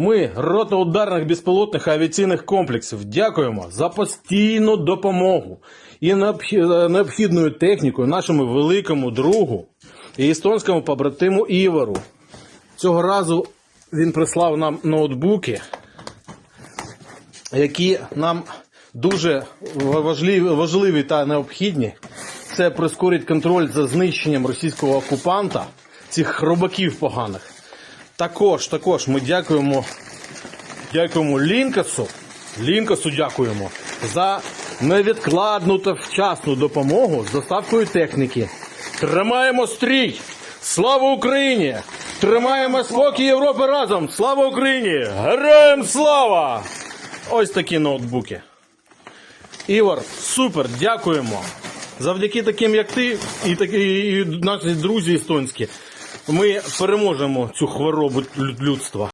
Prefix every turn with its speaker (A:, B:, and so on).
A: Ми, рота ударних безпілотних авіаційних комплексів, дякуємо за постійну допомогу і необхідною технікою нашому великому другу і естонському побратиму Івору. Цього разу він прислав нам ноутбуки, які нам дуже важливі та необхідні. Це прискорить контроль за знищенням російського окупанта, цих хробаків поганих. Також, також ми дякуємо, дякуємо Лінкасу. Лінкасу дякуємо за невідкладну та вчасну допомогу з доставкою техніки. Тримаємо стрій! Слава Україні! Тримаємо спокій Європи разом! Слава Україні! Героям слава! Ось такі ноутбуки. Ігор, супер, дякуємо. Завдяки таким, як ти, і, такі, і наші друзі естонські, ми переможемо цю хворобу лю- людства.